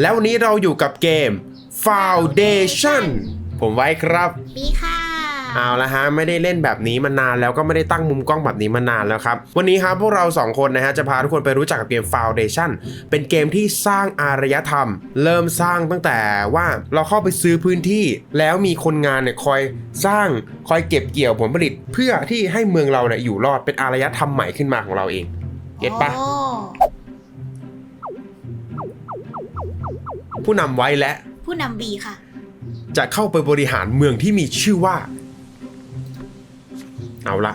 แล้ววันนี้เราอยู่กับเกม Foundation ผมไว้ครับปีค่ะ เอาละฮะไม่ได้เล่นแบบนี้มานานแล้วก็ไม่ได้ตั้งมุมกล้องแบบนี้มานานแล้วครับ วันนี้ครับพวกเราสองคนนะฮะจะพาทุกคนไปรู้จักกับเกม Foundation เป็นเกมที่สร้างอารยธรรม เริ่มสร้างตั้งแต่ว่าเราเข้าไปซื้อพื้นที่แล้วมีคนงานเนี่ยคอยสร้างคอยเก็บเกี่ยวผลผลิต เพื่อที่ให้เมืองเราเนี่ยอยู่รอดเป็นอารยธรรมใหม่ขึ้นมาของเราเองเก็ตปะ ผู้นำไว้และ ผู้นำบีค่ะ จะเข้าไปบริหารเมืองที่มีชื่อว่า เอาละ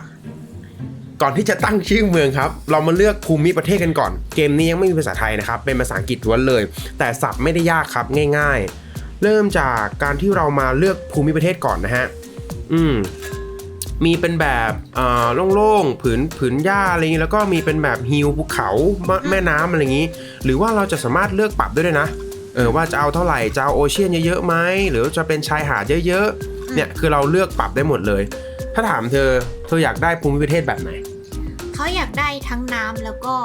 ก่อนที่จะตั้งชื่อเมืองครับ เรามาเลือกภูมิประเทศกันก่อน เกมนี้ยังไม่มีภาษาไทยนะครับ เป็นภาษาอังกฤษล้วนเลย แต่ศัพท์ไม่ได้ยากครับง่าย ๆ เริ่มจากการที่เรามาเลือกภูมิประเทศก่อนนะฮะ อืม มีเป็นแบบเอ่อโล่งๆ ผืนผืนหญ้าอะไรอย่างนี้ แล้วก็มีเป็นแบบฮิลภูเขามะแม่น้ำอะไรอย่างนี้ หรือว่าเราจะสามารถเลือกปรับด้วยด้วยนะเออว่าจะเอาเท่าไหร่จะเอาโอเชียนเยอะๆไหมหรือจะเป็นชายหาดเยอะๆเนี่ยคือเราเลือกปรับได้หมดเลย ถ้าถามเธอเธออยากได้ภูมิประเทศแบบไหนเขาอยากได้ทั้งน้ำแล้วก็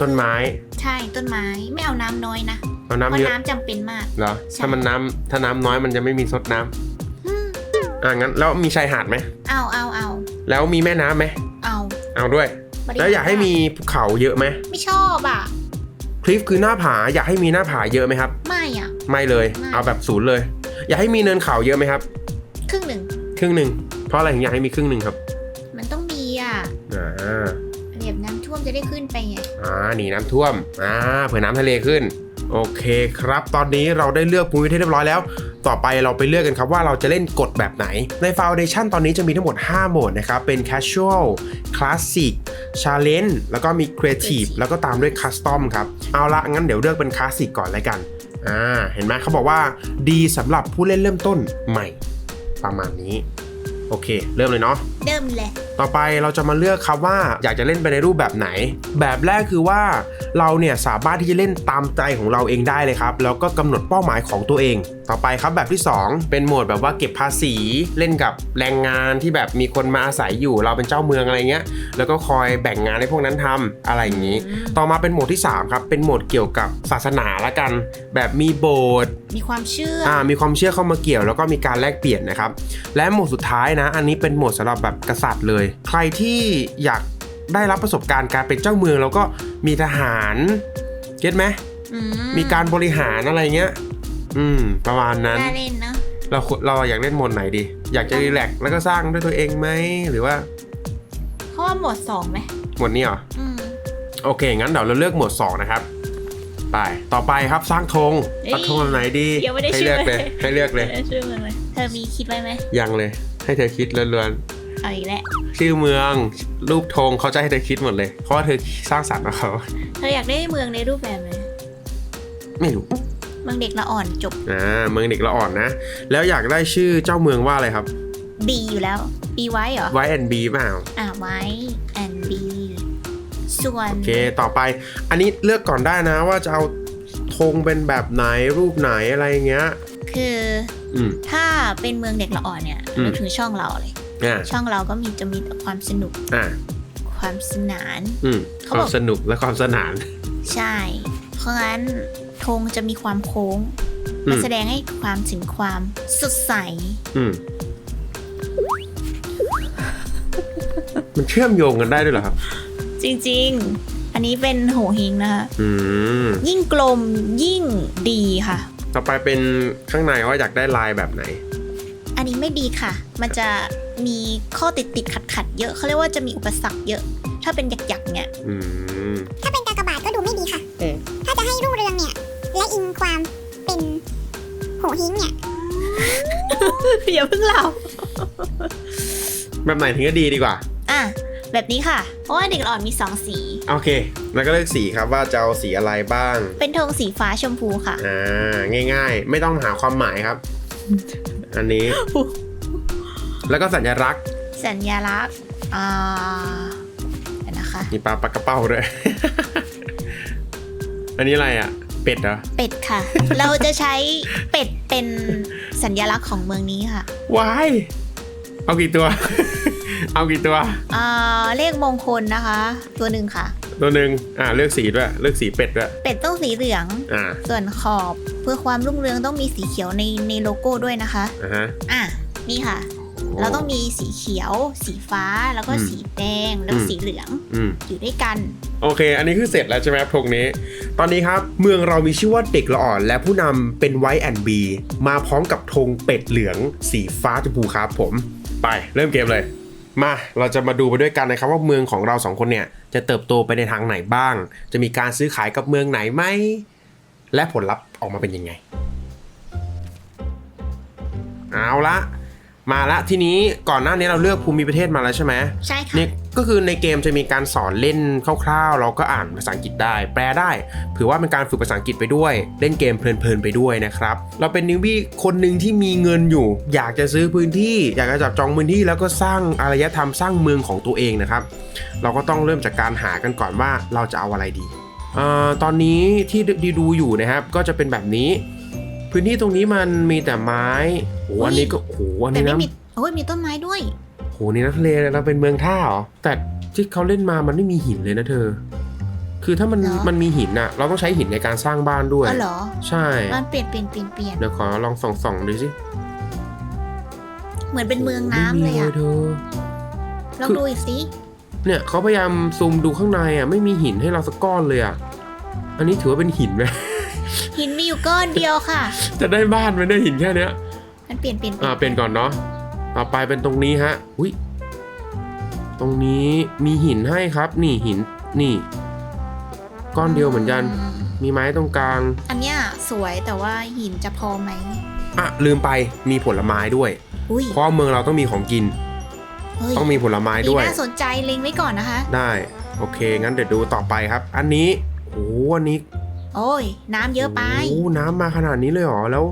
ต้นไม้ใช่ต้นไม้ไม่เอาน้ำน้อยนะเอาเพน้ำราะเยอะน้ำจำเป็นมากเหรอใช่ถ้ามันน้ำถ้าน้ำน้อยมันจะไม่มีซดน้ำอืมอ่างั้นแล้วมีชายหาดไหมเอาเอาเอาแล้วมีแม่น้ำไหมเอาเอาด้วยบริแล้วอยากให้มีภูเขาเยอะไหมไม่ชอบอะ คลิฟคือหน้าผาอยากให้มีหน้าผาเยอะไหมครับ ไม่อะ ไม่เลย ไม่ เอาแบบศูนย์เลย อยากให้มีเนินเขาเยอะไหมครับ ครึ่งหนึ่งครึ่งหนึ่งเพราะอะไรถึงอยากให้มีครึ่งหนึ่งครับมันต้องมีอะอ่าเรียบน้ำท่วมจะได้ขึ้นไปไง อ่าหนีน้ำท่วมอ่าเผื่อน้ำทะเลขึ้น โอเคครับ ตอนนี้เราได้เลือกภูมิประเทศเรียบร้อยแล้ว ต่อไปเราไปเลือกกันครับว่าเราจะเล่นกฎแบบไหน ใน Foundation ตอนนี้จะมีทั้งหมด 5 โหมดนะครับ เป็น Casual Classic Challenge แล้วก็มี Creative แล้วก็ตามด้วย Custom ครับ เอาละงั้นเดี๋ยวเลือกเป็น Classic ก่อนเลยกัน อ่า เห็นไหมเขาบอกว่าดีสำหรับผู้เล่นเริ่มต้นใหม่ประมาณนี้ โอเค เริ่มเลยเนาะ เดิมแหละต่อไปเราจะมาเลือกครับว่าอยากจะเล่นไปในรูปแบบไหน แบบแรกคือว่าเราเนี่ยสามารถที่จะเล่นตามใจของเราเองได้เลยครับ แล้วก็กำหนดเป้าหมายของตัวเองต่อไปครับแบบที่ 2 เป็นโหมดแบบว่าเก็บภาษีเล่นกับแรงงานที่แบบมีคนมาอาศัยอยู่เราเป็นเจ้าเมืองอะไรเงี้ยแล้วก็คอยแบ่งงานให้พวกนั้นทำอะไรอย่างนี้อืมต่อมาเป็นโหมดที่ 3 ครับเป็นโหมดเกี่ยวกับศาสนาละกัน แบบมีโบสถ์มีความเชื่อออ่ามีความเชื่อเข้ามาเกี่ยวแล้วก็มีการแลกเปลี่ยนนะครับ และโหมดสุดท้ายนะ อันนี้เป็นโหมดสำหรับแบบกษัตริย์เลย ใครที่อยากได้รับประสบการณ์การเป็นเจ้าเมืองแล้วก็มีทหารเก็ตไหมอืมีการบริหารอะไรเงี้ย อืม ประมาณนั้น น่าเล่นเนอะเราเราอยากเล่นโหมดไหนดี อยากจะรีแลกซ์แล้วก็สร้างด้วยตัวเองไหมหรือว่าเพราะว่าหมวดสองไหมโหมดนี้เหรออืมโอเค งั้นเดี๋ยวเราเลือกโหมด2นะครับ ไป ต่อไปครับสร้างธงเอ้ยเอาธงแบบไหนดียังไม่ได้ให้ชื่อเลือกเลยเลยให้เลือกเลย ชื่อเมืองเลยเธอมีคิดไว้ไหมยังเลย ให้เธอคิดล้วนเอาอีกแล้วๆชื่อเมืองรูปธงเขาจะให้เธอคิดหมดเลย เพราะว่าเธอสร้างสรรค์มาเขา เธออยากได้เมืองในรูปแบบไหนไม่รู้ เมืองเด็กละอ่อนจบอ่าเมืองเด็กละอ่อนนะ แล้วอยากได้ชื่อเจ้าเมืองว่าอะไรครับ B อยู่แล้ว B ไว้เหรอ Y and B เปล่าอ่าไว้ and B ส่วนโอเคต่อไป อันนี้เลือกก่อนได้นะว่าจะเอาธงเป็นแบบไหนรูปไหนอะไรเงี้ย คืออืมถ้าเป็นเมืองเด็กละอ่อนเนี่ยอืมนึกถึงช่องเราเลยอ่าช่องเราก็มีจะมีแต่ความสนุกอ่าความสนานอืมเขาคบวาอกมสนุกและความสนาน ใช่ เพราะงั้น ธงจะมีความโค้งอืมมันแสดงให้ความถึงความสดใส อืม มันเชื่อมโยงกันได้ด้วยเหรอครับ จริง ๆ อันนี้เป็นโหหิงนะคะอืม ยิ่งกลมยิ่งดีค่ะ ต่อไปเป็นข้างในว่าอยากได้ลายแบบไหน อันนี้ไม่ดีค่ะ มันจะมีข้อติดติดขัดขัดๆเยอะเขาเรียกว่าจะมีอุปสรรคเยอะ ถ้าเป็นหยักๆเนี่ย อืม ถ้าเป็นกากบาทก็ดูไม่ดีค่ะเออถ้าจะให้รุ่งเรืองเนี่ย และอิงความเป็นโหหิงเนี่ย อย่าเพิ่งเล่าแบบไหนถึงจะดีดีกว่า อะ แบบนี้ค่ะ เพราะว่าเด็กอ่อนมีสองสี โอเค แล้วก็เลือกสีครับว่าจะเอาสีอะไรบ้าง เป็นธงสีฟ้าชมพูค่ะ อ่า ง่ายๆ ไม่ต้องหาความหมายครับ อันนี้ แล้วก็สัญลักษณ์สัญลักษณ์อ่าเดี๋ยวนะคะ มีปลาปลากระเป้าด้วย อันนี้อะไรอะ เป็ดเหรอ เป็ดค่ะ เราจะใช้เป็ดเป็นสัญลักษณ์ของเมืองนี้ค่ะว้าย เอากี่ตัว เอากี่ตัวอ่าเลขมงคลนะคะ ตัวหนึ่งค่ะ ตัวหนึ่งอ่าเลือกสีด้วย เลือกสีเป็ดด้วย เป็ดต้องสีเหลือง อ่า ส่วนขอบเพื่อความรุ่งเรืองต้องมีสีเขียวในในโลโก้ด้วยนะคะ อ่าฮะ อะ นี่ค่ะ เราต้องมีสีเขียว สีฟ้าแล้วก็อืมสีแดงแล้วก็อืมสีเหลืองอืมอยู่ด้วยกัน โอเค อันนี้คือเสร็จแล้วใช่ไหมครับธงนี้ ตอนนี้ครับเมืองเรามีชื่อว่าเด็กละอ่อน และผู้นำเป็นไวท์แอนด์บีมาพร้อมกับธงเป็ดเหลือง สีฟ้าชมพูครับผมไปเริ่มเกมเลยมาเราจะมาดูไปด้วยกันนะครับว่าเมืองของเราสองคนเนี่ยจะเติบโตไปในทางไหนบ้าง จะมีการซื้อขายกับเมืองไหนไหม และผลลัพธ์ออกมาเป็นยังไง เอาละ มาละทีนี้ก่อนหน้านี้เราเลือกภูมิประเทศมาแล้วใช่ไหมใช่ค่ะนี่ก็คือในเกมจะมีการสอนเล่นคร่าวๆ เราก็อ่านภาษาอังกฤษได้ แปลได้ถือว่าเป็นการฝึกภาษาอังกฤษไปด้วย เล่นเกมเพลินๆไปด้วยนะครับ เราเป็นนิวบี้คนหนึ่งที่มีเงินอยู่ อยากจะซื้อพื้นที่ อยากจะจับจองพื้นที่แล้วก็สร้างอารยธรรมสร้างเมืองของตัวเองนะครับ เราก็ต้องเริ่มจากการหากันก่อนว่าเราจะเอาอะไรดีเอ่อตอนนี้ที่ดีดูอยู่นะครับก็จะเป็นแบบนี้ พื้นที่ตรงนี้มันมีแต่ไม้โอ้โหอันนี้ก็โอ้โหอันแต่นี้ไม่นะมีโอ้ยมีต้นไม้ด้วยโหนี่นักทะเลเราเป็นเมืองท่าเหรอแต่ที่เขาเล่นมามันไม่มีหินเลยนะเธอ คือถ้ามันเหรอ มันมีหินอะเราต้องใช้หินในการสร้างบ้านด้วย อ๋อเหรอใช่ มันเปลี่ยนเปลี่ยนเปลี่ยนเปลี่ยนเดี๋ยวขอลองส่องส่องๆดูสิเหมือนเป็นเมืองน้ำเลยไม่มีอะเธอ ลองคือดูอีกสิเนี่ยเขาพยายามซูมดูข้างในอะไม่มีหินให้เราสักก้อนเลยอะอันนี้ถือว่าเป็นหินไหม หินมีอยู่ก้อนเดียวค่ะจะได้บ้านไหมเนี่ยหินแค่เนี้ยมันเปลี่ยนเปลี่ยนอ่าเป็นก่อนเนาะต่อไปเป็นตรงนี้ฮะอุ้ยตรงนี้มีหินให้ครับ นี่หินนี่ ก้อนเดียวเหมือนกันมีไม้ตรงกลาง อันเนี้ยสวยแต่ว่าหินจะพอไหมอะลืมไปมีผลไม้ด้วย อุ้ยเพราะว่าเมืองเราต้องมีของกิน เฮ้ยต้องมีผลไม้ด้วย น่าสนใจเล็งไว้ก่อนนะคะ ได้ โอเค งั้นเดี๋ยวดูต่อไปครับ อันนี้โอ้โหอันนี้ โอ้ย น้ำเยอะไป โอ้น้ำมาขนาดนี้เลยเหรอ แล้ว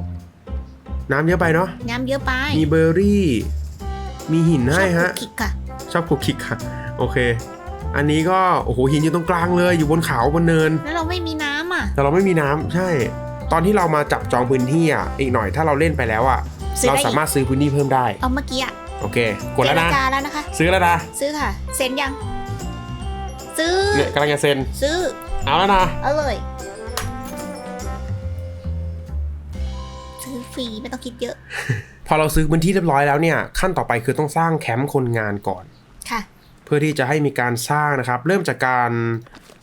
น้ำเยอะไปเนาะ น้ำเยอะไปมีเบอร์รี่ มีหินให้ฮะ ชอบคุกคิกอะชอบคุกคิกค่ะ โอเค อันนี้ก็ โอ้โห หินอยู่ตรงกลางเลย อยู่บนเขาบนเนิน แล้วเราไม่มีน้ำอะ แต่เราไม่มีน้ำใช่ ตอนที่เรามาจับจองพื้นที่อะ อีกหน่อยถ้าเราเล่นไปแล้วอะ ซื้อเราได้อีก สามารถซื้อพื้นที่เพิ่มได้ เอาเมื่อกี้อะโอเค กดแล้วนะเจรจาแล้วนะคะ ซื้อแล้วนะ ซื้อค่ะ เซ็นยัง ซื้อ เนี่ยกำลังจะเซ็น ซื้อ เอาแล้วนะ เอาเลย ซื้อฟรีไม่ต้องคิดเยอะ พอเราซื้อพื้นที่เรียบร้อยแล้วเนี่ย ขั้นต่อไปคือต้องสร้างแคมป์คนงานก่อนค่ะ เพื่อที่จะให้มีการสร้างนะครับ เริ่มจากการ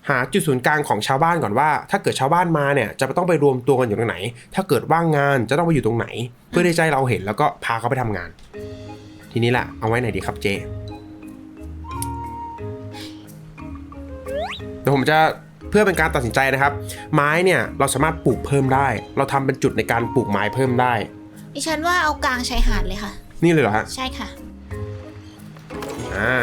หาจุดศูนย์กลางของชาวบ้านก่อนว่า ถ้าเกิดชาวบ้านมาเนี่ยจะต้องไปรวมตัวกันอยู่ตรงไหน ถ้าเกิดว่างงานจะต้องไปอยู่ตรงไหน เพื่อที่จะให้เราเห็นแล้วก็พาเขาไปทำงาน ทีนี้แหละเอาไว้ไหนดีครับเจเดี๋ยวผมจะ เพื่อเป็นการตัดสินใจนะครับ ไม้เนี่ยเราสามารถปลูกเพิ่มได้ เราทำเป็นจุดในการปลูกไม้เพิ่มได้ดิฉันว่าเอากลางชายหาดเลยค่ะ นี่เลยเหรอฮะใช่ค่ะอ่า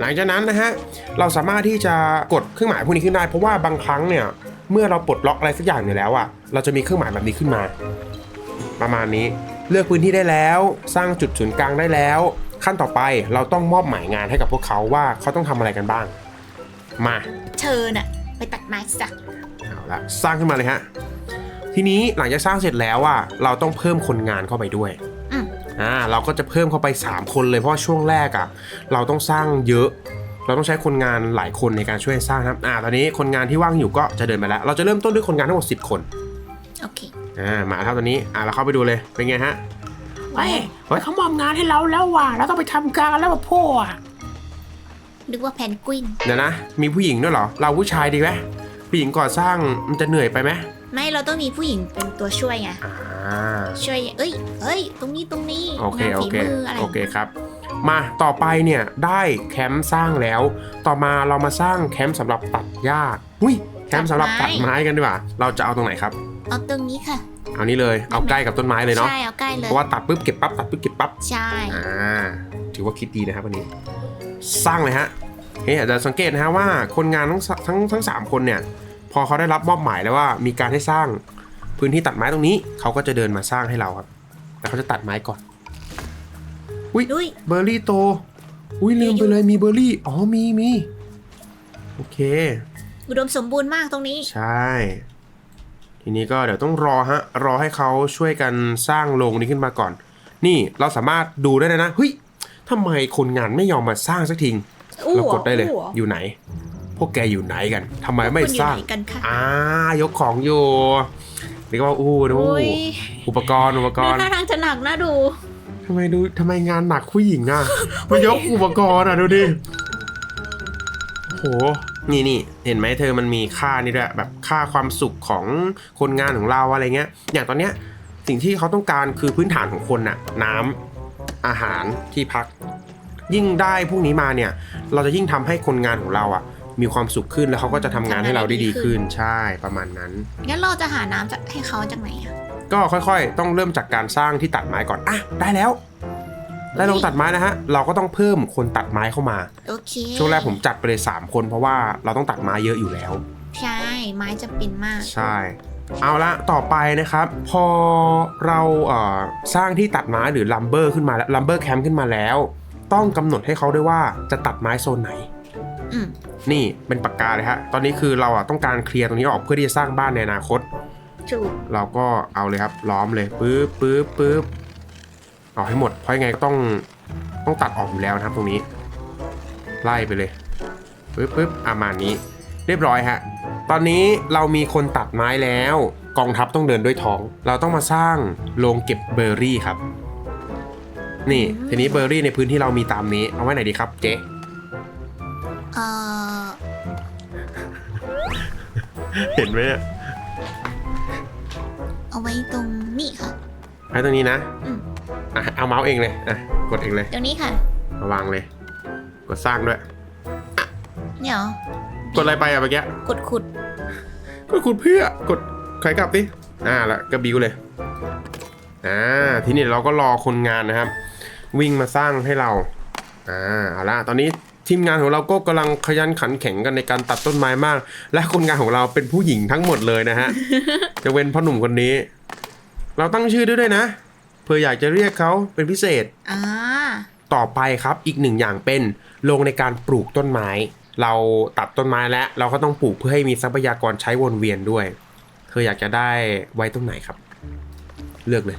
หลังจากนั้นนะฮะเราสามารถที่จะกดเครื่องหมายพวกนี้ขึ้นได้ เพราะว่าบางครั้งเนี่ยเมื่อเราปลดล็อกอะไรสักอย่างอยู่แล้วอะเราจะมีเครื่องหมายแบบนี้ขึ้นมา ประมาณนี้เลือกพื้นที่ได้แล้ว สร้างจุดศูนย์กลางได้แล้ว ขั้นต่อไปเราต้องมอบหมายงานให้กับพวกเขาว่าเขาต้องทำอะไรกันบ้าง มา เชิญอะ ไปตัดไม้สักเอาละสร้างขึ้นมาเลยฮะ ทีนี้หลังจากสร้างเสร็จแล้วอะเราต้องเพิ่มคนงานเข้าไปด้วยอืมอ่าเราก็จะเพิ่มเข้าไป 3 คนเลยเพราะว่าช่วงแรกอะ่ะเราต้องสร้างเยอะ เราต้องใช้คนงานหลายคนในการช่วยสร้างนะครับอ่าตอนนี้คนงานที่ว่างอยู่ก็จะเดินไปแล้ว เราจะเริ่มต้นด้วยคนงานทั้งหมด10 คนโอเคอ่ามาครับตอนนี้อ่าเราเข้าไปดูเลยเป็นไงฮะ เฮ้ยเฮ้ยเขามอบงานให้เราแล้วว่ะเราต้องไปทำการแล้วว่ะพ่ออะ นึกว่าแพนกวิน เดี๋ยวนะ มีผู้หญิงด้วยเหรอ เราผู้ชายดีไหมผู้หญิงก่อสร้างมันจะเหนื่อยไปไหมไม่เราต้องมีผู้หญิงเป็นตัวช่วยไงอ่าช่วยเอ้ยเอ้ย ตรงนี้ตรงนี้โอเคงานโอฝีเคมืออะไรโอเคครับ มาต่อไปเนี่ยได้แคมป์สร้างแล้ว ต่อมาเรามาสร้างแคมป์สำหรับตัดหญ้าอุ้ยแคมป์สำหรับตัดไม้กันดีกว่าเราจะเอาตรงไหนครับ เอาตรงนี้ค่ะ เอานี้เลยเอาใกล้กับต้นไม้เลยเนาะใช่เอาใกล้เลเพยราะว่าตัดปุ๊บเก็บปั๊บตัดปุ๊บเก็บปั๊บใช่อ่าถือว่าคิดดีนะครับวันนี้ สร้างเลยฮะเฮ้ยอาจจะสังเกตนะฮะว่าคนงานทั้งสทั้งทั้งสามคนเนี่ยพอเขาได้รับมอบหมายแล้วว่ามีการให้สร้างพื้นที่ตัดไม้ตรงนี้ เขาก็จะเดินมาสร้างให้เราครับแต่เขาจะตัดไม้ก่อนอุ้ยดุยเบอร์รี่โตอุ้ยลืมไปเลยมีเบอร์รี่อ๋อมีมีโอเค อุดมสมบูรณ์มากตรงนี้ใช่ ทีนี้ก็เดี๋ยวต้องรอฮะรอให้เขาช่วยกันสร้างโรงนี้ขึ้นมาก่อน นี่เราสามารถดูได้เลยนะเฮ้ย ทำไมคนงานไม่ยอมมาสร้างสักทีอู้เรากดได้เลยอู้อยู่ไหน พวกแกอยู่ไหนกันทำไมไม่คุณอยู่สร้างไหนกันคะอ่ายกของอยู่เรียกว่าอู้ดูโอ้ยอุปกรณ์อุปกดูรณ์ท่าทางจะหนักน่าดูทำไมดูทำไมงานหนักผู้หญิงอะมายกอุปกรณ์อะดูดิโหนี่นี่เห็นไหมเธอมันมีค่านี่ด้วยแบบค่าความสุขของคนงานของเราอะไรเงี้ย อย่างตอนเนี้ยสิ่งที่เขาต้องการคือพื้นฐานของคนน่ะ น้ำ อาหารที่พัก ยิ่งได้พวกนี้มาเนี่ย เราจะยิ่งทำให้คนงานของเราอะ มีความสุขขึ้นแล้วเขาก็จะทำงานให้เราได้ดีขึ้นใช่ประมาณนั้นงั้นเราจะหาน้ำจากให้เขาจากไหนอะก็ค่อยๆ ต้องเริ่มจากการสร้างที่ตัดไม้ก่อนอะได้แล้วได้ลงตัดไม้นะฮะ เราก็ต้องเพิ่มคนตัดไม้เข้ามาโอเคช่วงแรกผมจัดไปเลย3คนเพราะว่าเราต้องตัดไม้เยอะอยู่แล้ว ใช่ไม้จะเป็นมาก ใช่ เอาละต่อไปนะครับ พอเราเอ่อสร้างที่ตัดไม้หรือลัมเบอร์ขึ้นมาแล้วลัมเบอร์แคมป์ขึ้นมาแล้ว ต้องกำหนดให้เขาด้วยว่าจะตัดไม้โซนไหนอืมนี่เป็นปากกาเลยฮะ ตอนนี้คือเราอะต้องการเคลียร์ตรงนี้ออกเพื่อที่จะสร้างบ้านในอนาคตถูกเราก็เอาเลยครับ ล้อมเลยปึ๊บปึ๊บปึ๊บเอาให้หมด เพราะยังไงก็ต้องต้องตัดออกอยู่แล้วนะครับตรงนี้ ไล่ไปเลยปึ๊บปึ๊บอามาณนี้ เรียบร้อยฮะ ตอนนี้เรามีคนตัดไม้แล้ว กองทัพต้องเดินด้วยท้อง เราต้องมาสร้างโรงเก็บเบอร์รี่ครับ นี่ทีนี้เบอร์รี่ในพื้นที่เรามีตามนี้ เอาไว้ไหนดีครับเจ๊เอ่อเห็นไหมเนี่ยเอาไว้ตรงนี้ค่ะ ไว้ตรงนี้นะอืม อะเอาเมาส์เองเลยอะกดเองเลยตรงนี้ค่ะ มาวางเลย กดสร้างด้วย เนี่ยเหรอ กดอะไรไปอะเมื่อกี้กดขุดกดคุณเพื่อกดใครกลับดิอ่าแล้วก็บิวเลยอ่าทีนี้เราก็รอคนงานนะครับ วิ่งมาสร้างให้เราอ่าเอาละตอนนี้ทีมงานของเราก็กำลังขยันขันแข็งกันในการตัดต้นไม้มาก และคนงานของเราเป็นผู้หญิงทั้งหมดเลยนะฮะ จะเว้นพ่อหนุ่มคนนี้ เราตั้งชื่อด้วยด้วยนะเพื่ออยากจะเรียกเขาเป็นพิเศษอ่าต่อไปครับอีกหนึ่งอย่างเป็นลงในการปลูกต้นไม้ เราตัดต้นไม้แล้วเราก็ต้องปลูกเพื่อให้มีทรัพยากรใช้วนเวียนด้วย เธออยากจะได้ไว้ตรงไหนครับ เลือกเลย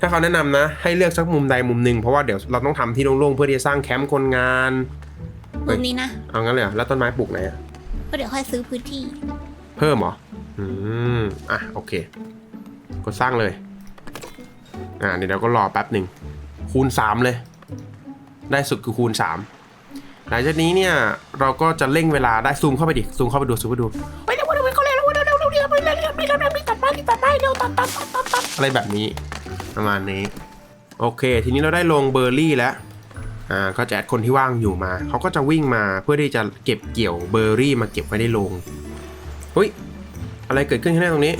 ถ้าเขาแนะนำนะ ให้เลือกสักมุมใดมุมหนึ่งเพราะว่าเดี๋ยวเราต้องทำที่โล่งๆเพื่อที่จะสร้างแคมป์คนงานเฮ้มุยมนี้นะเอางั้นเลยเหรอแล้วต้นไม้ปลูกไหนอะก็เดี๋ยวค่อยซื้อพื้นที่ เพิ่มเหรออืมอะโอเคกดสร้างเลยอ่าเดี๋ยวเราก็รอแป๊บหนึ่งคูณ3เลย ได้สุดคือคูณ3 หลังจากนี้เนี่ยเราก็จะเร่งเวลาได้ซูมเข้าไปดิซูมเข้าไปดูซูมไปดูไปเร็วเร็วเขาเร็วเร็วเร็วเร็วเร็วไเร็วเร็วไปเร็วไปตัดไปตัดไปเร็วตัดตัดตัดตัดอะไรแบบนี้ ประมาณนี้ โอเค ทีนี้เราได้ลงเบอร์รี่แล้วอ่าก็จะแอดคนที่ว่างอยู่มาเขาก็จะวิ่งมาเพื่อที่จะเก็บเกี่ยวเบอร์รี่มาเก็บไว้ในโรงเฮ้ยอะไรเกิดขึ้นข้างหน้าตรงนี้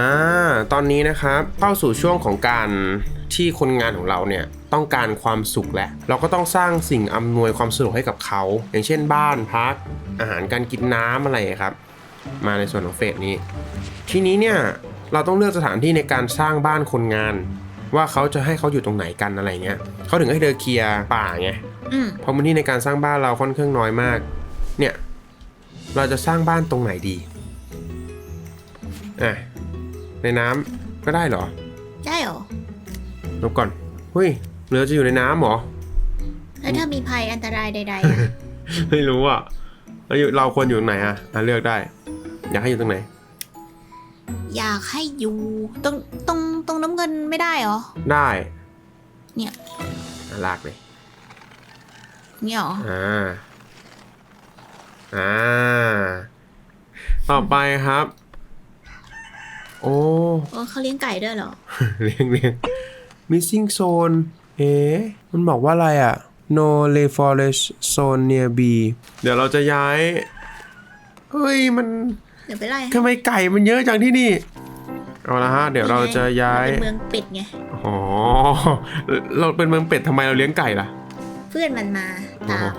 อ่าตอนนี้นะครับเข้าสู่ช่วงของการ ที่คนงานของเราเนี่ยต้องการความสุขแล้วเราก็ต้องสร้างสิ่งอำนวยความสะดวกให้กับเขา อย่างเช่นบ้านพัก อาหารการกินน้ำอะไรครับ มาในส่วนของเฟสนี้ ทีนี้เนี่ยเราต้องเลือกสถานที่ในการสร้างบ้านคนงาน ว่าเขาจะให้เขาอยู่ตรงไหนกันอะไรเงี้ยเขาถึงให้เธอเคลียร์ป่าไงอืมเพราะพื้นที่ในการสร้างบ้านเราค่อนข้างน้อยมาก เนี่ยเราจะสร้างบ้านตรงไหนดีอะในน้ำก็ได้เหรอ ได้เหรอ ลบก่อนเฮ้ยเรือจะอยู่ในน้ำเหรอ แล้วถ้ามีภัยอันตรายใดๆอะไม่รู้อะเราอยู่เราควรอยู่ตรงไหนอะอะเลือกได้ อยากให้อยู่ตรงไหน อยากให้อยู่ตรงตรงตรงน้ำเงินไม่ได้เหรอ ได้เนี่ย อะลากเลย เนี่ยเหรอ อ่า อ่า ต่อไปครับ โอ้โอ้เขาเลี้ยงไก่ด้วยเหรอเรียงเรียง missing zone เอ๊ะมันบอกว่าอะไรอะ no reforest zone near B เดี๋ยวเราจะย้าย เฮ้ย มันเดี๋ยวไปไล่ทำไมไก่มันเยอะจังที่นี่ เอาละฮะ เดี๋ยวเราจะย้ายเป็นเมืองเป็ดไงอ๋อเราเป็นเมืองเป็ดทำไมเราเลี้ยงไก่ล่ะ เพื่อนมันมาตาม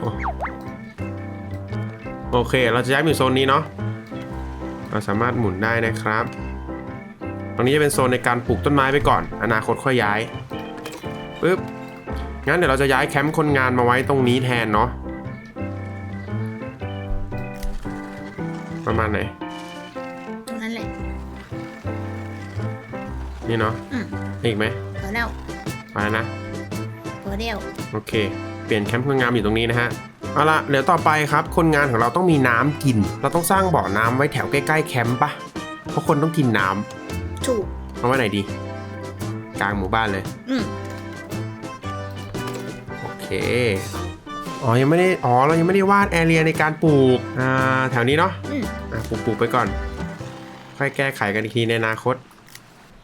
โอเค เราจะย้ายมาอยู่โซนนี้เนาะ เราสามารถหมุนได้นะครับต รงนี้จะเป็นโซนในการปลูกต้นไม้ไปก่อน อนาคตค่อยย้ายปึ๊บงั้นเดี๋ยวเราจะย้ายแคมป์คนงานมาไว้ตรงนี้แทนเนาะประมาณไหนตรงนั้นแหละนี่เนาะอืมอีกไหมพอแล้วไปแล้วนะ พอเดียวโอเค เปลี่ยนแคมป์คนงานอยู่ตรงนี้นะฮะ เอาละเดี๋ยวต่อไปครับ คนงานของเราต้องมีน้ำกิน เราต้องสร้างบ่อน้ำไว้แถวใกล้ๆแคมป์ปะเพราะคนต้องกินน้ำ ถูกเอาไว้ไหนดี กลางหมู่บ้านเลย อืมโอเค อ๋อ ยังไม่ได้ อ๋อ เรายังไม่ได้วาดแอเรียในการปลูก อ่า แถวนี้เนาะ อืมอะปลูกปลูกไปก่อน ค่อยแก้ไขกันอีกทีในอนาคต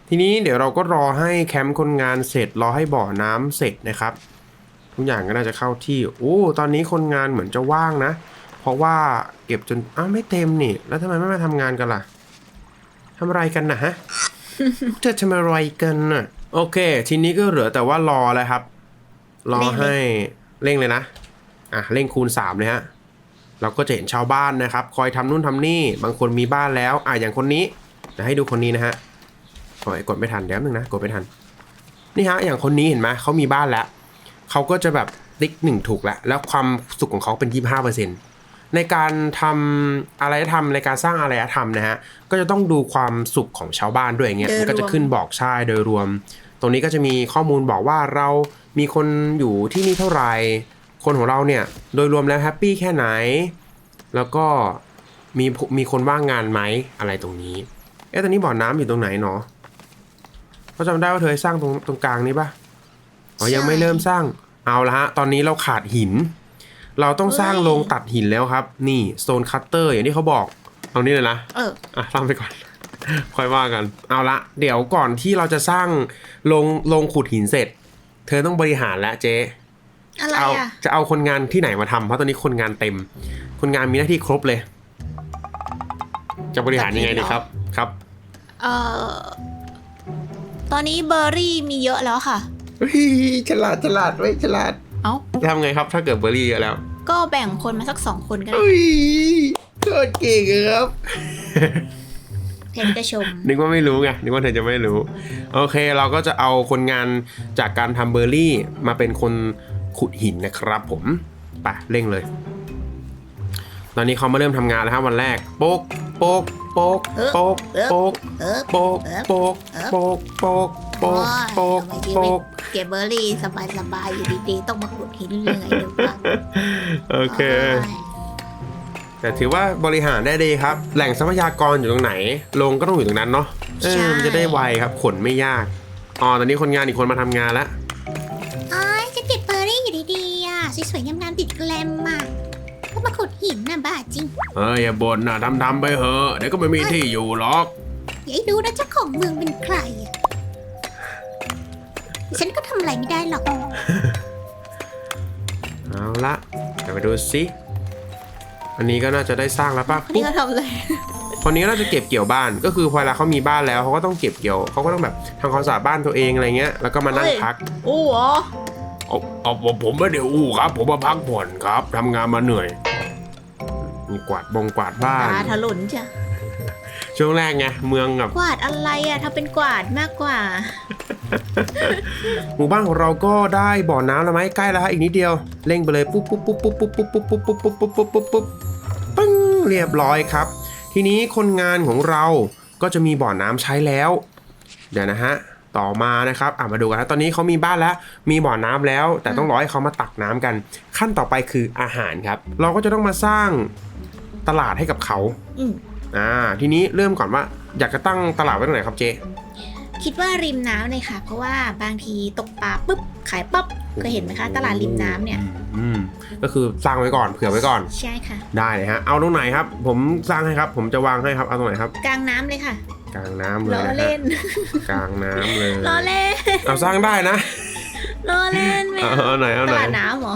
ทีนี้เดี๋ยวเราก็รอให้แคมป์คนงานเสร็จ รอให้บ่อน้ำเสร็จนะครับ ทุกอย่างก็น่าจะเข้าที่ โอ้ ตอนนี้คนงานเหมือนจะว่างนะ เพราะว่าเก็บจน อ้าวไม่เต็มนี่ แล้วทำไมไม่มาทำงานกันล่ะ ทำอะไรกันนะฮะเธอทำอะไรกันน่ะ โอเค ทีนี้ก็เหลือแต่ว่ารอแล้วครับ รอให้เร่งเลยนะ อะเร่งคูณ3เลยฮะ เราก็จะเห็นชาวบ้านนะครับ คอยทำนู่นทำนี่ บางคนมีบ้านแล้ว อะอย่างคนนี้เดี๋ยวให้ดูคนนี้นะฮะโอ้ยกดไม่ทันเดี๋ยวนึงนะ กดไม่ทัน นี่ฮะ อย่างคนนี้เห็นไหมเขามีบ้านแล้ว เขาก็จะแบบติ๊กหนึ่งถูกแล้ว แล้วความสุขของเขาเป็น25% ในการทำอารยธรรมในการสร้างอารยธรรมนะฮะก็จะต้องดูความสุขของชาวบ้านด้วยอย่างเงี้ยโดยรวมมันก็จะขึ้นบอกใช่โดยรวม ตรงนี้ก็จะมีข้อมูลบอกว่าเรามีคนอยู่ที่นี่เท่าไหร่คนของเราเนี่ยโดยรวมแล้วแฮปปี้แค่ไหน แล้วก็มีมีคนว่างงานไหมอะไรตรงนี้เอ๊ะตอนนี้บ่อน้ำอยู่ตรงไหนเนาะเขาจำได้ว่าเธอสร้างตรงตรงกลางนี้ปะอ๋อยังไม่เริ่มสร้างเอาละฮะ ตอนนี้เราขาดหิน เราต้องสร้างโรงตัดหินแล้วครับ นี่โซนคัตเตอร์อย่างที่เขาบอก เอานี้เลยนะ เออ อะสร้างไปก่อน ค่อยว่ากัน เอาละ เดี๋ยวก่อนที่เราจะสร้างโรงโรงขุดหินเสร็จ เธอต้องบริหารแล้วเจ๊อะไรเอาอะจะเอาคนงานที่ไหนมาทำเพราะตอนนี้คนงานเต็ม คนงานมีหน้าที่ครบเลย จะบริหารยังไงดีครับ ครับ เอ่อตอนนี้เบอร์รี่มีเยอะแล้วค่ะ เฮ้ยฉลาดฉลาดไว้ยฉลาด เอ้า ทำไงครับถ้าเกิดเบอร์รี่เยอะแล้วก็แบ่งคนมาสักสองคนก็ได้เฮ้ยโคตรเก่งอะครับ เพนก็ชม นึกว่าไม่รู้ไง นึกว่าเธอจะไม่รู้ โอเค เราก็จะเอาคนงานจากการทำเบอร์รี่มาเป็นคนขุดหินนะครับผมไปเร่งเลย ตอนนี้เขามาเริ่มทำงานแล้วครับวันแรก โป๊ก โป๊ก โป๊ก โป๊ก โป๊กเออโป๊ก โป๊ก โป๊ก โป๊ก โปกโปกโปกเก็บเบอร์รี่สบายสบายๆอยู่ดีๆต้องมาขุดหินเรื่องไงดูว่าโอเค แต่ถือว่าบริหารได้ดีครับ แหล่งทรัพยากรอยู่ตรงไหน ลงก็ต้องอยู่ตรงนั้นเนาะเออมันจะได้ไวครับขนไม่ยากอ๋อตอนนี้คนงานอีกคนมาทำงานแล้วอ๋อจะเก็บเบอร์รี่อยู่ดีๆอะสวยๆงามๆติดแกลมอะก็มาขุดหินน่ะบ้าจริงเอออย่าบ่นนะดำๆไปเหอะเดี๋ยวก็ไม่มีที่อยู่หรอกอย่าดูนะเจ้าของเมืองเป็นใครอะ ฉันก็ทำอะไรไม่ได้หรอก เอาละเดี๋ยวไปดูสิอันนี้ก็น่าจะได้สร้างแล้วป่ะคนนี้เขาทำเลย คนนี้ก็น่าจะเก็บเกี่ยวบ้าน ก็คือพอเวลาเขามีบ้านแล้วเขาก็ต้องเก็บเกี่ยวเขาก็ต้องแบบทำความสะอาดบ้านตัวเองอะไรเงี้ยแล้วก็มานั่งพักโอ้โหเอาเอาผมผมไม่ได้อู้ครับ ผมมาพักผ่อนครับทำงานมาเหนื่อยมีกวาดบงกวาดบ้าน ตาถลุนจ้ะช่วงแรกไงเมืองแบบกวาดอะไรอะถ้าเป็นกวาดมากกว่า หมู่บ้านของเราก็ได้บ่อน้ำแล้วไหมใกล้แล้วฮะอีกนิดเดียวเร่งไปเลยปุ๊บปุ๊บปุ๊บปุ๊บปุ๊บปุ๊บปุ๊บปุ๊บปุ๊บปุ๊บปุ๊บปุ๊บปุ๊บปุ๊บปึ้งเรียบร้อยครับ ทีนี้คนงานของเราก็จะมีบ่อน้ำใช้แล้ว เดี๋ยวนะฮะต่อมานะครับอะมาดูกันนะตอนนี้เขามีบ้านแล้ว มีบ่อน้ำแล้ว แต่ต้องรอให้เขามาตักน้ำกัน ขั้นต่อไปคืออาหารครับ เราก็จะต้องมาสร้างตลาดให้กับเขาอืมอ่าทีนี้เริ่มก่อนว่าอยากจะตั้งตลาดไว้ตรงไหนครับเจ คิดว่าริมน้ำเลยค่ะ เพราะว่าบางทีตกปลาปุ๊บขายปั๊บเคยเห็นไหมคะตลาดริมน้ำเนี่ย อืมก็คือสร้างไว้ก่อนเผื่อไว้ก่อน ใช่ค่ะ ได้เลยฮะ เอาตรงไหนครับ ผมสร้างให้ครับ ผมจะวางให้ครับ เอาตรงไหนครับ กลางน้ำเลยค่ะ กลางน้ำเลยล้อนะฮะเล่นกลางน้ำเลย ล้อเล่นเอาสร้างได้นะ ล้อเล่นไม่เอาเอาเอาไหนเอาตไหนลาดน้ำเหรอ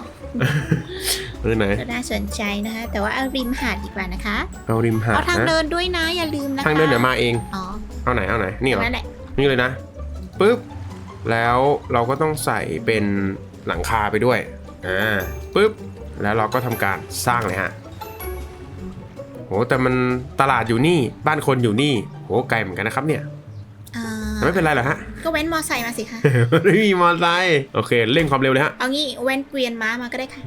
เอาไหน ก็น่าสนใจนะคะ แต่ว่าเอาริมหาดดีกว่านะคะ เอาริมหาดเอาทางนะเดินด้วยนะอย่าลืมนะคะทางเดินเดี๋ยวมาเอง อ๋อเอาไหนเอาไหนนี่เหรอ นั่นแหละ นี่เลยนะปึ๊บแล้วเราก็ต้องใส่เป็นหลังคาไปด้วยอ่าปึ๊บแล้วเราก็ทำการสร้างเลยฮะโหแต่มันตลาดอยู่นี่บ้านคนอยู่นี่โหไกลเหมือนกันนะครับเนี่ยอ่าแต่ไม่เป็นไรหรอกฮะ ก็เว้นมอไซค์มาสิคะไม่มีมอไซค์โอเคเร่งความเร็วเลยฮะ เอางี้เว้นเกวียนม้ามาก็ได้ค่ะ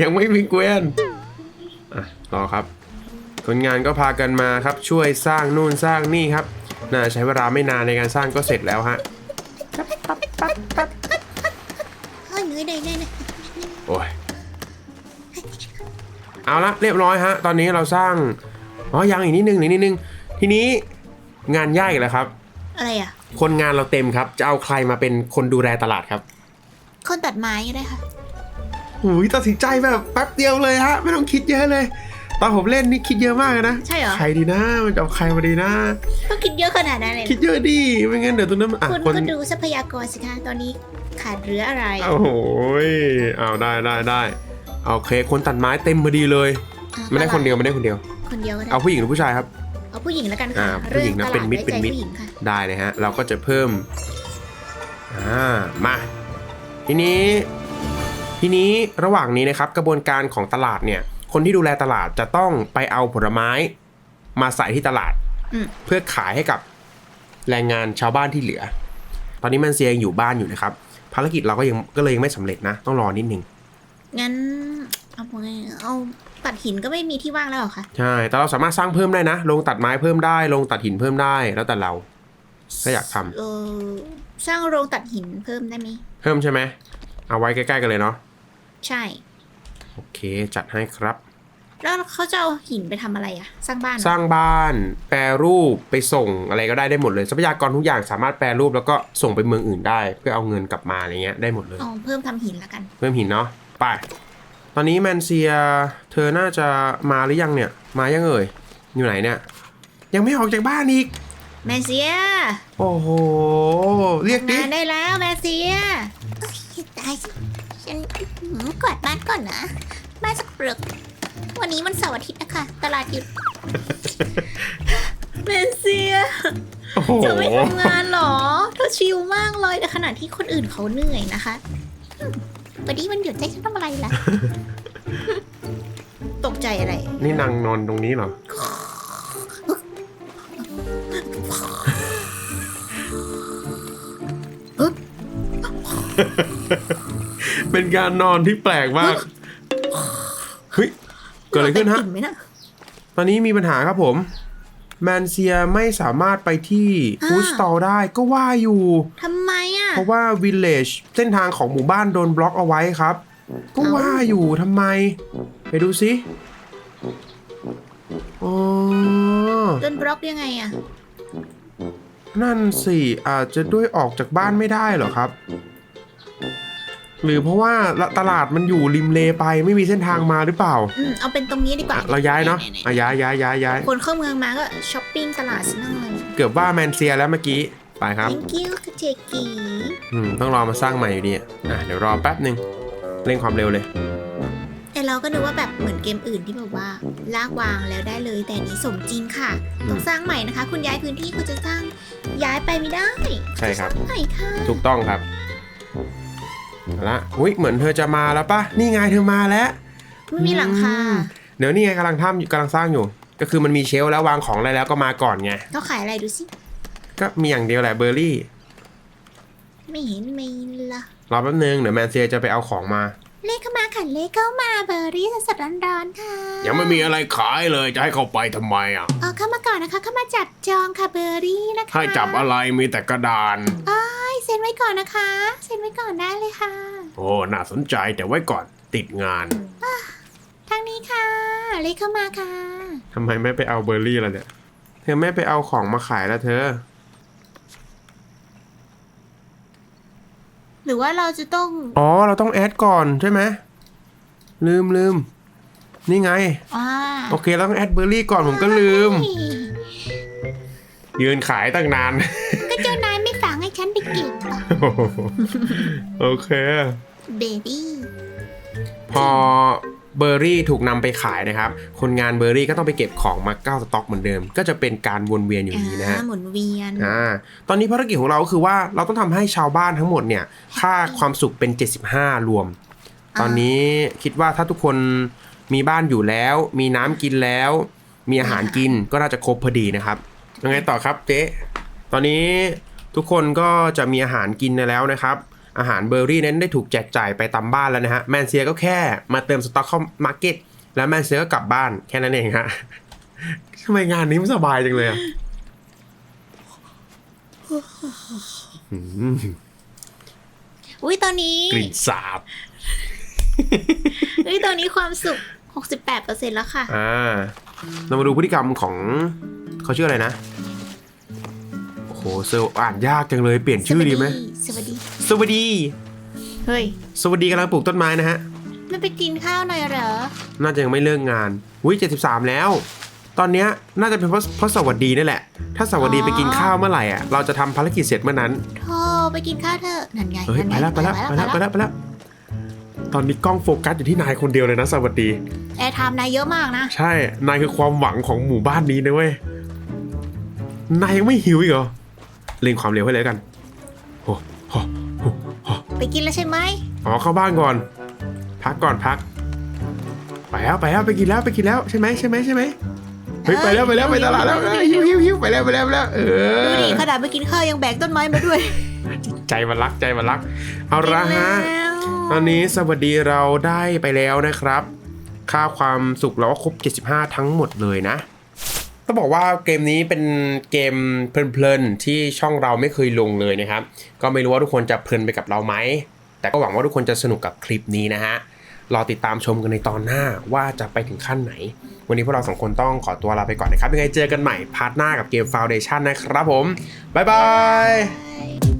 ยังไม่มีเกวียนอะรอครับ คนงานก็พากันมาครับช่วยสร้างนู่นสร้างนี่ครับ น่าใช้เวลาไม่นานในการสร้างก็เสร็จแล้วฮะเอยเหนื่อยเหนื่อยเหนื่ยโอ้ยเอาละเรียบร้อยฮะ ตอนนี้เราสร้างอ๋อยังอีกนิดนึงอีกนิดนึงทีนี้งานยากอีกแล้วครับ อะไรอะ คนงานเราเต็มครับ จะเอาใครมาเป็นคนดูแลตลาดครับ คนตัดไม้ก็ได้ค่ะหูยตัดสินใจแบบแป๊บเดียวเลยฮะ ไม่ต้องคิดเยอะเลย ตอนผมเล่นนี่คิดเยอะมากเลยนะใช่เหรอ ใครดีนะมันจะเอาใครมาดีนะ ต้องคิดเยอะขนาดนั้นเลยคิดเยอะดิไม่งั้นเดี๋ยวตรงนั้นมันอะคุณคนก็ดูทรัพยากรสิคะตอนนี้ขาดเรืออะไรโอ้โหยเอาได้ได้ได้โอเคคนตัดไม้เต็มพอดีเลย อะไม่ได้คนเดียวไม่ได้คนเดียว คนเดียวก็ได้เอาผู้หญิงหรือผู้ชายครับ เอาผู้หญิงแล้วกันอ่าค่ะผู้หญิงนะรื่องตลาดเป็นมิตรไว้ใจเป็นมิตร ผู้หญิงค่ะได้เลยฮะ เราก็จะเพิ่ม อ่า มา ทีนี้ ทีนี้ระหว่างนี้นะครับ กระบวนการของตลาดเนี่ย คนที่ดูแลตลาดจะต้องไปเอาผลไม้มาใส่ที่ตลาดอืมเพื่อขายให้กับแรงงานชาวบ้านที่เหลือ ตอนนี้มันเซียยังอยู่บ้านอยู่นะครับ ภารกิจเราก็ยังก็เลยยังไม่สำเร็จนะ ต้องรอนิดนึง งั้นเอาไงเอาตัดหินก็ไม่มีที่ว่างแล้วเหรอคะใช่ แต่เราสามารถสร้างเพิ่มได้นะ ลงตัดไม้เพิ่มได้ ลงตัดหินเพิ่มได้ แล้วแต่เราถ้าอยากทำเออสร้างโรงตัดหินเพิ่มได้ไหมเพิ่มใช่ไหมเอาไว้ใกล้ๆกันเลยเนาะใช่ โอเคจัดให้ครับ แล้วเขาจะเอาหินไปทำอะไรอะสร้างบ้านเหรอสร้างบ้านแปรรูปไปส่งอะไรก็ได้ได้หมดเลยทรัพยากรทุกอย่างสามารถแปรรูปแล้วก็ส่งไปเมืองอื่นได้ เพื่อเอาเงินกลับมาอะไรเงี้ยได้หมดเลย เอาเพิ่มทำหินแล้วกัน เพิ่มหินเนาะไป ตอนนี้แมนเซียเธอน่าจะมาหรือยังเนี่ย มายังเอ่ยอยู่ไหนเนี่ย ยังไม่ออกจากบ้านอีก แมนเซียโอ้โห เรียกดิงานได้แล้วแมนเซียตาย ฉันหืมกวาดบ้านก่อนนะ บ้านสักเปลือกวันนี้มันเสาร์อาทิตย์นะคะ ตลาดหยุดแมนเซียโอ้โหเธอไม่ทำงานเหรอเธอชิลมากเลยในขณะที่คนอื่นเขาเหนื่อยนะคะวันนี้มันหยุดใจฉันทำอะไรล่ะ ตกใจอะไร นี่นางนอนตรงนี้เหรอ เป็นการนอนที่แปลกมาก เฮ้ย เกิดอะไรขึ้นฮะเต็มอิ่มไหมนะตอนนี้มีปัญหาครับผม แมนเซียไม่สามารถไปที่อ่า ฟู้ดสตอร์ได้ก็ว่าอยู่ ทำไมอะ เพราะว่าวิลเลจเส้นทางของหมู่บ้านโดนบล็อกเอาไว้ครับ ก็ว่าอยู่ทำไม ไปดูสิอ๋อโดนบล็อกยังไงอะ นั่นสิ อาจจะด้วยออกจากบ้านไม่ได้เหรอครับ หรือเพราะว่าตลาดมันอยู่ริมเลไปไม่มีเส้นทางมาหรือเปล่า อืมเอาเป็นตรงนี้ดีกว่าอะเราย้ายเนาะอะย้ายย้ายย้ายย้ายคนเข้าเมืองมาก็ช้อปปิ้งตลาดซะหน่อย เกือบว่าแมนเซียแล้วเมื่อกี้ ไปครับ thank you ค่ะเจกีอืมต้องรอมาสร้างใหม่อยู่ดีอะอะเดี๋ยวรอแป๊บหนึ่งเร่งความเร็วเลย แต่เราก็นึกว่าแบบเหมือนเกมอื่นที่แบบว่า ลากวางแล้วได้เลยแต่อันนี้สมจริงค่ะต้องสร้างใหม่นะคะ คุณย้ายพื้นที่คุณจะสร้างย้ายไปไม่ได้ใช่ครับสร้างใหม่ค่ะ ถูกต้องครับ เอาละอุ้ยเหมือนเธอจะมาแล้วปะนี่ไงเธอมาแล้วไม่มีหลังคาอืมเดี๋ยวนี่ไงกำลังทำอยู่กำลังสร้างอยู่ ก็คือมันมีเชลฟ์แล้ววางของอะไรแล้วก็มาก่อนไงเขาขายอะไรดูสิ ก็มีอย่างเดียวแหละเบอร์รี่ไม่เห็นมีละรอแป๊บนึงเดี๋ยวแมนเซียจะไปเอาของมา เลขเข้ามาค่ะเลขเข้ามาเบอร์รี่สดๆร้อนๆค่ะยังไม่มีอะไรขายเลยจะให้เข้าไปทำไมอะเออเข้ามาก่อนนะคะ เข้ามาจับจองค่ะเบอร์รี่นะคะให้จับอะไรมีแต่กระดานอ้ายเซ็นไว้ก่อนนะคะ เซ็นไว้ก่อนได้เลยค่ะ โอ้ น่าสนใจแต่ไว้ก่อนติดงาน ทางนี้ค่ะ เลขเข้ามาค่ะ ทำไมไม่ไปเอาเบอร์รี่ล่ะเนี่ย เธอไม่ไปเอาของมาขายแล้วเธอ หรือว่าเราจะต้อง อ๋อ เราต้องแอดก่อนใช่ไหม ลืมลืม นี่ไง อ่าโอเคเราต้องแอดเบอร์รี่ก่อนผมก็ลืม ยืนขายตั้งนาน ให้ฉันไปเก็บอะโอเค เบบี้พอเบอร์รี่ถูกนำไปขายนะครับ คนงานเบอร์รี่ก็ต้องไปเก็บของมาเก้าสต็อกเหมือนเดิม ก็จะเป็นการวนเวียนอยู่อย่างนี้นะฮะ อ่าหมุนเวียน อ่า ตอนนี้ภารกิจของเราก็คือว่าเราต้องทำให้ชาวบ้านทั้งหมดเนี่ย ค่าความสุขเป็น 75 รวม ตอนนี้คิดว่าถ้าทุกคนมีบ้านอยู่แล้ว มีน้ำกินแล้ว มีอาหารกินก็น่าจะครบพอดีนะครับ ยังไงต่อครับเจ๊ ตอนนี้ ทุกคนก็จะมีอาหารกินแล้วนะครับ อาหารเบอร์รี่นั้นได้ถูกแจกจ่ายไปตามบ้านแล้วนะฮะแมนเซียก็แค่มาเติมสต็อกเข้ามาร์เก็ตแล้วแมนเซียก็กลับบ้านแค่นั้นเองฮะทำไมงานนี้มันสบายจังเลยอะอืมอุ้ยตอนนี้กลิ่นสาบอุ้ยตอนนี้ความสุข 68%แล้วค่ะ อ่า เรามาดูพฤติกรรมของเขาชื่ออะไรนะ โอ้โหเซลอ่านยากจังเลยเปลี่ยนชื่อดีไหมสวัสดี สวัสดี เฮ้ย สวัสดีกำลังปลูกต้นไม้นะฮะ ไม่ไปกินข้าวหน่อยเหรอ น่าจะยังไม่เลิกงานวิเจ็ดสิบสามแล้ว ตอนเนี้ยน่าจะเป็นเพราะเพราะสวัสดีนี่แหละ ถ้าสวัสดีอ๋อ ไปกินข้าวเมื่อไหร่อะ เราจะทำภารกิจเสร็จเมื่อนั้นโทรไปกินข้าวเถอะนั่นไงเฮ้ยนั่นไปงแล้วไปแล้วไปแล้วไปแล้วไปแล้ว ตอนนี้กล้องโฟกัสอยู่ที่นายคนเดียวเลยนะสวัสดี แอร์ไทม์นายเยอะมากนะ ใช่ นายคือความหวังของหมู่บ้านนี้นะเว้ย นายยังไม่หิวอีกเหรอ เล่นความเร็วให้เลยกันโอ้โหโอ้โหไปกินแล้วใช่ไหมอ๋อเข้าบ้านก่อน พักก่อนพัก ไปแล้วไปแล้วไปกินแล้วไปกินแล้วใช่ไหมใช่ไหมใช่ไหมเฮ้ยไปแล้วไปแล้วไปตลาดแล้วเอ้ยหิวหิวหิวไปแล้วไปแล้วไปแล้วเอดูอดิขนาดไปกินข้าวยังแบกต้นไม้มาด้วย ใจมันรักใจมันรัก เอาละฮะแล้วตอนนี้สวัสดีเราได้ไปแล้วนะครับ ค่าความสุขเราก็ครบ 75 ทั้งหมดเลยนะ ต้องบอกว่าเกมนี้เป็นเกมเพลินๆที่ช่องเราไม่เคยลงเลยนะครับ ก็ไม่รู้ว่าทุกคนจะเพลินไปกับเราไหม แต่ก็หวังว่าทุกคนจะสนุกกับคลิปนี้นะฮะ รอติดตามชมกันในตอนหน้าว่าจะไปถึงขั้นไหน วันนี้พวกเราสองคนต้องขอตัวลาไปก่อนนะครับยังไงเจอกันใหม่พาร์ทหน้ากับเกม Foundation นะครับผม บ๊ายบาย